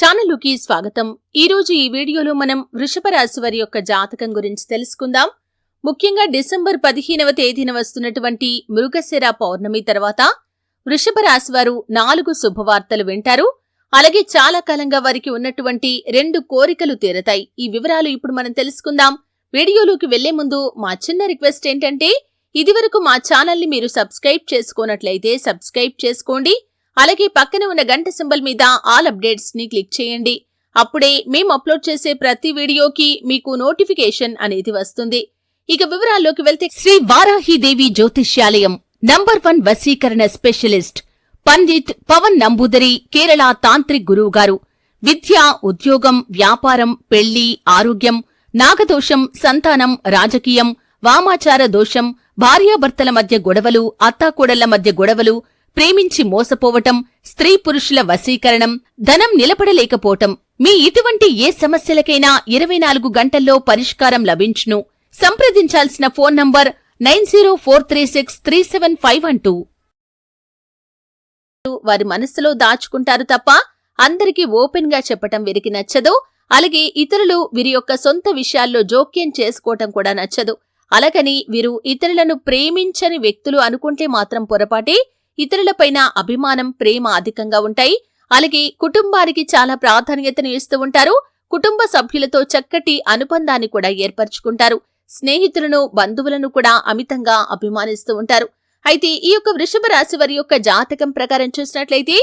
ఛానలుకి స్వాగతం. ఈరోజు ఈ వీడియోలో మనం వృషభ రాశి వారి యొక్క జాతకం గురించి తెలుసుకుందాం. ముఖ్యంగా డిసెంబర్ పదిహేనవ తేదీన వస్తున్నటువంటి మృగశిర పౌర్ణమి తర్వాత వృషభ రాశి వారు నాలుగు శుభవార్తలు వింటారు. అలాగే చాలా కాలంగా వారికి ఉన్నటువంటి రెండు కోరికలు తీరతాయి. ఈ వివరాలు ఇప్పుడు మనం తెలుసుకుందాం. వీడియోలోకి వెళ్ళే ముందు మా చిన్న రిక్వెస్ట్ ఏంటంటే ఇదివరకు మా ఛానల్ని మీరు సబ్స్క్రైబ్ చేసుకోనట్లయితే సబ్స్క్రైబ్ చేసుకోండి. అలాగే పక్కన ఉన్న గంట సింబల్ మీద ఆల్ అప్డేట్స్ని క్లిక్ చేయండి. అప్పుడే మేము అప్లోడ్ చేసే ప్రతి వీడియోకి మీకు నోటిఫికేషన్ అనేది వస్తుంది. ఇక వివరాల్లోకి వెళ్తే శ్రీ వారాహిదేవి జ్యోతిష్యాలయం నంబర్ వన్ వశీకరణ స్పెషలిస్ట్ పండిట్ పవన్ నంబూదరి కేరళ తాంత్రిక్ గురువు గారు విద్య ఉద్యోగం వ్యాపారం పెళ్ళి ఆరోగ్యం నాగదోషం సంతానం రాజకీయం వామాచార దోషం భార్యాభర్తల మధ్య గొడవలు అత్తాకోడళ్ళ మధ్య గొడవలు ప్రేమించి మోసపోవటం స్త్రీ పురుషుల వశీకరణం ధనం నిలబడలేకపోవటం. మీ ఇటువంటి ఏ సమస్యలకైనా ఇరవై నాలుగు గంటల్లో పరిష్కారం లభించును. సంప్రదించాల్సిన phone number nine zero four three six three seven five one two. వారి మనస్సులో దాచుకుంటారు తప్ప అందరికీ ఓపెన్గా చెప్పటం వీరికి నచ్చదు. అలాగే ఇతరులు వీరి యొక్క సొంత విషయాల్లో జోక్యం చేసుకోవటం కూడా నచ్చదు. అలాగని వీరు ఇతరులను ప్రేమించని వ్యక్తులు అనుకుంటే మాత్రం పొరపాటే. ఇతరులపైన అభిమానం ప్రేమ అధికంగా ఉంటాయి. అలాగే కుటుంబానికి చాలా ప్రాధాన్యతను ఇస్తూ ఉంటారు. కుటుంబ సభ్యులతో చక్కటి అనుబంధాన్ని కూడా ఏర్పరచుకుంటారు. స్నేహితులను బంధువులను కూడా అమితంగా అభిమానిస్తూ ఉంటారు. అయితే ఈ యొక్క వృషభ రాశి వారి యొక్క జాతకం ప్రకారం చూసినట్లయితే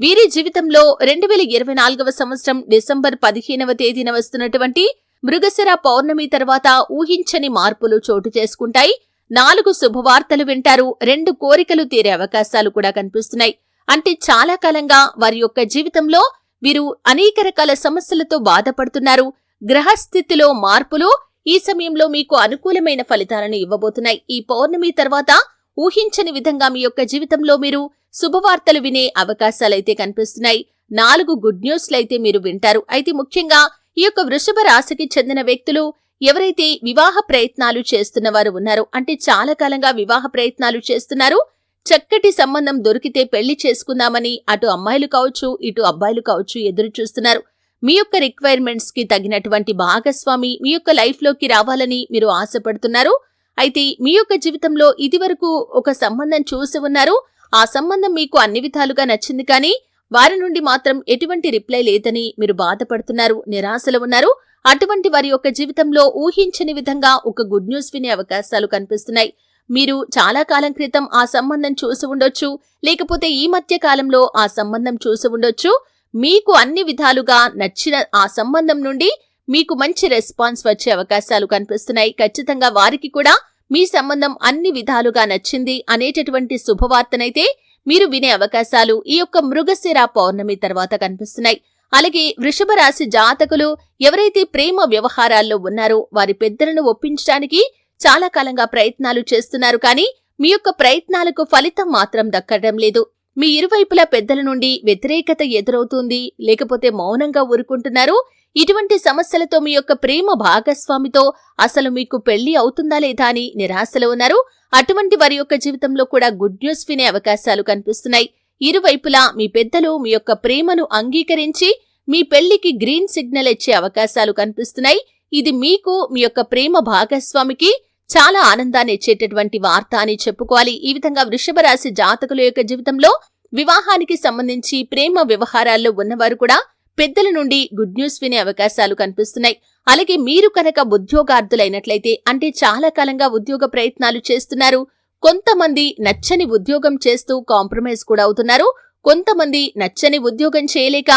వీరి జీవితంలో రెండు వేల ఇరవై నాలుగవ సంవత్సరం డిసెంబర్ పదిహేనవ తేదీన వస్తున్నటువంటి మృగశిర పౌర్ణమి తర్వాత ఊహించని మార్పులు చోటు చేసుకుంటాయి. నాలుగు శుభవార్తలు వింటారు రెండు కోరికలు తీరే అవకాశాలు కూడా కనిపిస్తున్నాయి. అంటే చాలా కాలంగా వారి యొక్క జీవితంలో వీరు అనేక రకాల సమస్యలతో బాధపడుతున్నారు. గ్రహస్థితిలో మార్పులు ఈ సమయంలో మీకు అనుకూలమైన ఫలితాలను ఇవ్వబోతున్నాయి. ఈ పౌర్ణమి తర్వాత ఊహించని విధంగా మీ యొక్క జీవితంలో మీరు శుభవార్తలు వినే అవకాశాలైతే కనిపిస్తున్నాయి. నాలుగు గుడ్ న్యూస్లైతే మీరు వింటారు. అయితే ముఖ్యంగా ఈ యొక్క వృషభ రాశికి చెందిన వ్యక్తులు ఎవరైతే వివాహ ప్రయత్నాలు చేస్తున్న వారు ఉన్నారో అంటే చాలా కాలంగా వివాహ ప్రయత్నాలు చేస్తున్నారు చక్కటి సంబంధం దొరికితే పెళ్ళి చేసుకుందామని అటు అమ్మాయిలు కావచ్చు ఇటు అబ్బాయిలు కావచ్చు ఎదురు చూస్తున్నారు. మీ యొక్క రిక్వైర్మెంట్స్కి తగినటువంటి భాగస్వామి మీ యొక్క లైఫ్లోకి రావాలని మీరు ఆశపడుతున్నారు. అయితే మీ యొక్క జీవితంలో ఇదివరకు ఒక సంబంధం చూసి ఉన్నారు. ఆ సంబంధం మీకు అన్ని విధాలుగా నచ్చింది కానీ వారి నుండి మాత్రం ఎటువంటి రిప్లై లేదని మీరు బాధపడుతున్నారు నిరాశలో ఉన్నారు. అటువంటి వారి యొక్క జీవితంలో ఊహించని విధంగా ఒక గుడ్ న్యూస్ వినే అవకాశాలు కనిపిస్తున్నాయి. మీరు చాలా కాలం క్రితం ఆ సంబంధం చూసి ఉండొచ్చు లేకపోతే ఈ మధ్య కాలంలో ఆ సంబంధం చూసి ఉండొచ్చు. మీకు అన్ని విధాలుగా నచ్చిన ఆ సంబంధం నుండి మీకు మంచి రెస్పాన్స్ వచ్చే అవకాశాలు కనిపిస్తున్నాయి. ఖచ్చితంగా వారికి కూడా మీ సంబంధం అన్ని విధాలుగా నచ్చింది అనేటటువంటి శుభవార్తనైతే మీరు వినే అవకాశాలు ఈ యొక్క మృగశిర పౌర్ణమి తర్వాత కనిపిస్తున్నాయి. అలాగే వృషభ రాశి జాతకులు ఎవరైతే ప్రేమ వ్యవహారాల్లో ఉన్నారో వారి పెద్దలను ఒప్పించడానికి చాలా కాలంగా ప్రయత్నాలు చేస్తున్నారు కానీ మీ యొక్క ప్రయత్నాలకు ఫలితం మాత్రం దక్కడం లేదు. మీ ఇరువైపులా పెద్దల నుండి వ్యతిరేకత ఎదురవుతుంది లేకపోతే మౌనంగా ఊరుకుంటున్నారు. ఇటువంటి సమస్యలతో మీ యొక్క ప్రేమ భాగస్వామితో అసలు మీకు పెళ్ళి అవుతుందా లేదా అని నిరాశలో ఉన్నారు. అటువంటి వారి యొక్క జీవితంలో కూడా గుడ్ న్యూస్ వినే అవకాశాలు కనిపిస్తున్నాయి. ఇరువైపులా మీ పెద్దలు మీ యొక్క ప్రేమను అంగీకరించి మీ పెళ్ళికి గ్రీన్ సిగ్నల్ ఇచ్చే అవకాశాలు కనిపిస్తున్నాయి. ఇది మీకు మీ యొక్క ప్రేమ భాగస్వామికి చాలా ఆనందాన్ని ఇచ్చేటటువంటి వార్త అని చెప్పుకోవాలి. ఈ విధంగా వృషభ రాశి జాతకుల యొక్క జీవితంలో వివాహానికి సంబంధించి ప్రేమ వ్యవహారాల్లో ఉన్నవారు కూడా పెద్దల నుండి గుడ్ న్యూస్ వినే అవకాశాలు కనిపిస్తున్నాయి. అలాగే మీరు కనుక ఉద్యోగార్థులైనట్లయితే అంటే చాలా కాలంగా ఉద్యోగ ప్రయత్నాలు చేస్తున్నారు. కొంతమంది నచ్చని ఉద్యోగం చేస్తూ కాంప్రమైజ్ కూడా అవుతున్నారు. కొంతమంది నచ్చని ఉద్యోగం చేయలేక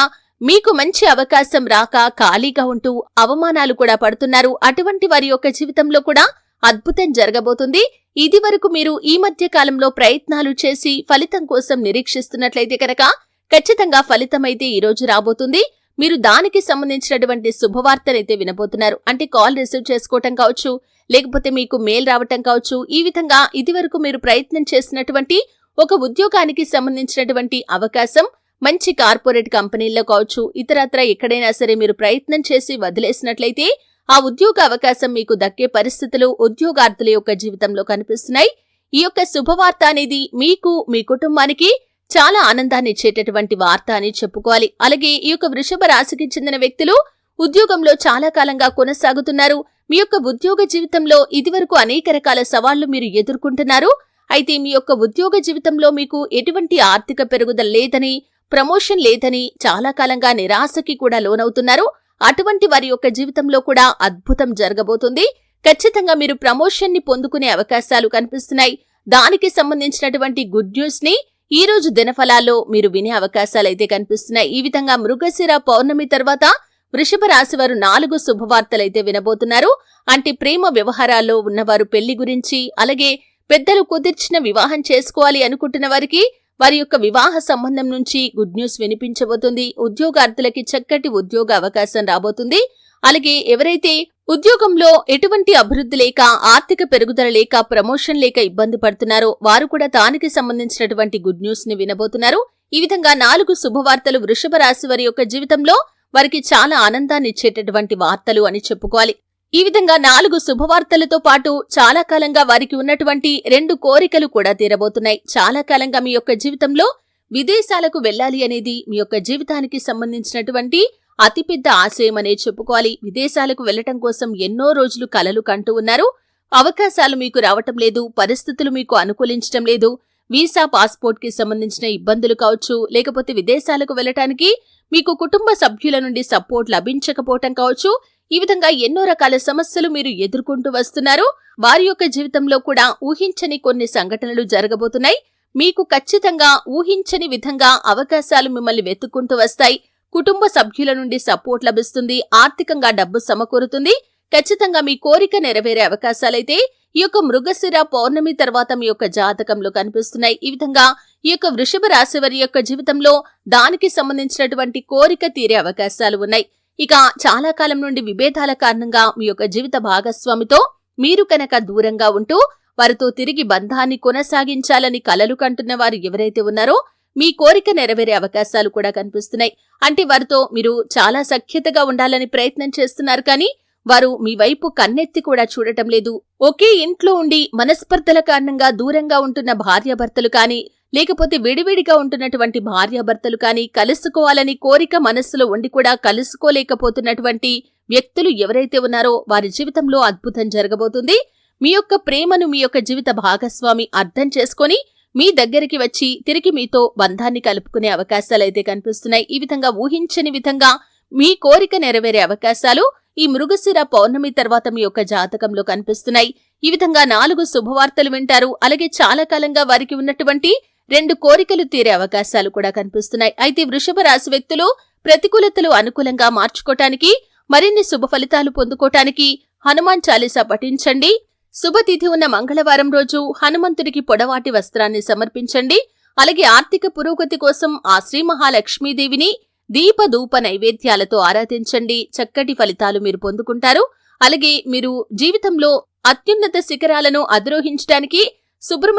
మీకు మంచి అవకాశం రాక ఖాళీగా ఉంటూ అవమానాలు కూడా పడుతున్నారు. అటువంటి వారి యొక్క జీవితంలో కూడా అద్భుతం జరగబోతుంది. ఇది వరకు మీరు ఈ మధ్య కాలంలో ప్రయత్నాలు చేసి ఫలితం కోసం నిరీక్షిస్తున్నట్లయితే కనుక ఖచ్చితంగా ఫలితమైతే ఈ రోజు రాబోతుంది. మీరు దానికి సంబంధించినటువంటి శుభవార్తనైతే వినబోతున్నారు. అంటే కాల్ రిసీవ్ చేసుకోవటం కావచ్చు లేకపోతే మీకు మెయిల్ రావటం కావచ్చు. ఈ విధంగా ఇదివరకు మీరు ప్రయత్నం చేసినటువంటి ఒక ఉద్యోగానికి సంబంధించినటువంటి అవకాశం మంచి కార్పొరేట్ కంపెనీల్లో కావచ్చు ఇతరత్ర ఎక్కడైనా సరే మీరు ప్రయత్నం చేసి వదిలేసినట్లయితే ఆ ఉద్యోగ అవకాశం మీకు దక్కే పరిస్థితులు ఉద్యోగార్థుల యొక్క జీవితంలో కనిపిస్తున్నాయి. ఈ యొక్క శుభవార్త అనేది మీకు మీ కుటుంబానికి చాలా ఆనందాన్ని ఇచ్చేటటువంటి వార్త అని చెప్పుకోవాలి. అలాగే ఈ యొక్క వృషభ రాశికి చెందిన వ్యక్తులు ఉద్యోగంలో చాలా కాలంగా కొనసాగుతున్నారు. మీ యొక్క ఉద్యోగ జీవితంలో ఇదివరకు అనేక రకాల సవాళ్ళు మీరు ఎదుర్కొంటున్నారు. అయితే మీ యొక్క ఉద్యోగ జీవితంలో మీకు ఎటువంటి ఆర్థిక పెరుగుదల లేదని ప్రమోషన్ లేదని చాలా కాలంగా నిరాశకి కూడా లోనవుతున్నారు. అటువంటి వారి యొక్క జీవితంలో కూడా అద్భుతం జరగబోతుంది. ఖచ్చితంగా మీరు ప్రమోషన్ని పొందుకునే అవకాశాలు కనిపిస్తున్నాయి. దానికి సంబంధించినటువంటి గుడ్ న్యూస్ని ఈ రోజు దినఫలాల్లో మీరు వినే అవకాశాలు అయితే కనిపిస్తున్నాయి. ఈ విధంగా మృగశిర పౌర్ణమి తర్వాత వృషభ రాశి వారు నాలుగు శుభవార్తలైతే వినబోతున్నారు. అంటే ప్రేమ వ్యవహారాల్లో ఉన్నవారు పెళ్ళి గురించి అలాగే పెద్దలు కుదిర్చిన వివాహం చేసుకోవాలి అనుకుంటున్న వారికి వారి యొక్క వివాహ సంబంధం నుంచి గుడ్ న్యూస్ వినిపించబోతుంది. ఉద్యోగార్థులకి చక్కటి ఉద్యోగ అవకాశం రాబోతుంది. అలాగే ఎవరైతే ఉద్యోగంలో ఎటువంటి అభివృద్ధి లేక ఆర్థిక పెరుగుదల లేక ప్రమోషన్ లేక ఇబ్బంది పడుతున్నారో వారు కూడా దానికి సంబంధించినటువంటి గుడ్ న్యూస్ని వినబోతున్నారు. ఈ విధంగా నాలుగు శుభవార్తలు వృషభ రాశి వారి యొక్క జీవితంలో వారికి చాలా ఆనందాన్ని ఇచ్చేటటువంటి వార్తలు అని చెప్పుకోవాలి. ఈ విధంగా నాలుగు శుభవార్తలతో పాటు చాలా కాలంగా వారికి ఉన్నటువంటి రెండు కోరికలు కూడా తీరబోతున్నాయి. చాలా కాలంగా మీ యొక్క జీవితంలో విదేశాలకు వెళ్ళాలి అనేది మీ యొక్క జీవితానికి సంబంధించినటువంటి అతిపెద్ద ఆశయం అనే చెప్పుకోవాలి. విదేశాలకు వెళ్ళటం కోసం ఎన్నో రోజులు కలలు కంటూ ఉన్నారు. అవకాశాలు మీకు రావటం లేదు. పరిస్థితులు మీకు అనుకూలించటం లేదు. వీసా పాస్పోర్ట్కి సంబంధించిన ఇబ్బందులు కావచ్చు లేకపోతే విదేశాలకు వెళ్ళటానికి మీకు కుటుంబ సభ్యుల నుండి సపోర్ట్ లభించకపోవటం కావచ్చు. ఈ విధంగా ఎన్నో రకాల సమస్యలు మీరు ఎదుర్కొంటూ వస్తున్నారు. వారి యొక్క జీవితంలో కూడా ఊహించని కొన్ని సంఘటనలు జరగబోతున్నాయి. మీకు ఖచ్చితంగా ఊహించని విధంగా అవకాశాలు మిమ్మల్ని వెతుక్కుంటూ వస్తాయి. కుటుంబ సభ్యుల నుండి సపోర్ట్ లభిస్తుంది. ఆర్థికంగా డబ్బు సమకూరుతుంది. ఖచ్చితంగా మీ కోరిక నెరవేరే అవకాశాలైతే ఈ యొక్క మృగశిర పౌర్ణమి తర్వాత మీ యొక్క జాతకంలో కనిపిస్తున్నాయి. ఈ విధంగా ఈ యొక్క వృషభ రాశి వారి యొక్క జీవితంలో దానికి సంబంధించినటువంటి కోరిక తీరే అవకాశాలు ఉన్నాయి. ఇక చాలా కాలం నుండి విభేదాల కారణంగా మీ యొక్క జీవిత భాగస్వామితో మీరు కనుక దూరంగా ఉంటూ వారితో తిరిగి బంధాన్ని కొనసాగించాలని కలలు కంటున్న వారు ఎవరైతే ఉన్నారో మీ కోరిక నెరవేరే అవకాశాలు కూడా కనిపిస్తున్నాయి. అంటే వారితో మీరు చాలా సఖ్యతగా ఉండాలని ప్రయత్నం చేస్తున్నారు కానీ వారు మీ వైపు కన్నెత్తి కూడా చూడటం లేదు. ఒకే ఇంట్లో ఉండి మనస్పర్ధల కారణంగా దూరంగా ఉంటున్న భార్యాభర్తలు కానీ లేకపోతే విడివిడిగా ఉంటున్నటువంటి భార్యాభర్తలు కానీ కలుసుకోవాలని కోరిక మనస్సులో ఉండి కూడా కలుసుకోలేకపోతున్నటువంటి వ్యక్తులు ఎవరైతే ఉన్నారో వారి జీవితంలో అద్భుతం జరగబోతుంది. మీ యొక్క ప్రేమను మీ యొక్క జీవిత భాగస్వామి అర్థం చేసుకొని మీ దగ్గరికి వచ్చి తిరిగి మీతో బంధాన్ని కలుపుకునే అవకాశాలైతే కనిపిస్తున్నాయి. ఈ విధంగా ఊహించని విధంగా మీ కోరిక నెరవేరే అవకాశాలు ఈ మృగశిర పౌర్ణమి తర్వాత మీ యొక్క జాతకంలో కనిపిస్తున్నాయి. ఈ విధంగా నాలుగు శుభవార్తలు వింటారు. అలాగే చాలా కాలంగా వారికి ఉన్నటువంటి రెండు కోరికలు తీరే అవకాశాలు కూడా కనిపిస్తున్నాయి. అయితే వృషభ రాశి వ్యక్తులు ప్రతికూలతలు అనుకూలంగా మార్చుకోటానికి మరిన్ని శుభ ఫలితాలు పొందుకోటానికి హనుమాన్ చాలీసా పఠించండి. శుభతిథి ఉన్న మంగళవారం రోజు హనుమంతుడికి పొడవాటి వస్త్రాన్ని సమర్పించండి. అలాగే ఆర్థిక పురోగతి కోసం ఆ శ్రీ మహాలక్ష్మీదేవిని దీపధూప నైవేద్యాలతో ఆరాధించండి. చక్కటి ఫలితాలు మీరు పొందుకుంటారు. అలాగే మీరు జీవితంలో అత్యున్నత శిఖరాలను అధిరోహించడానికి సుబ్రహ్మ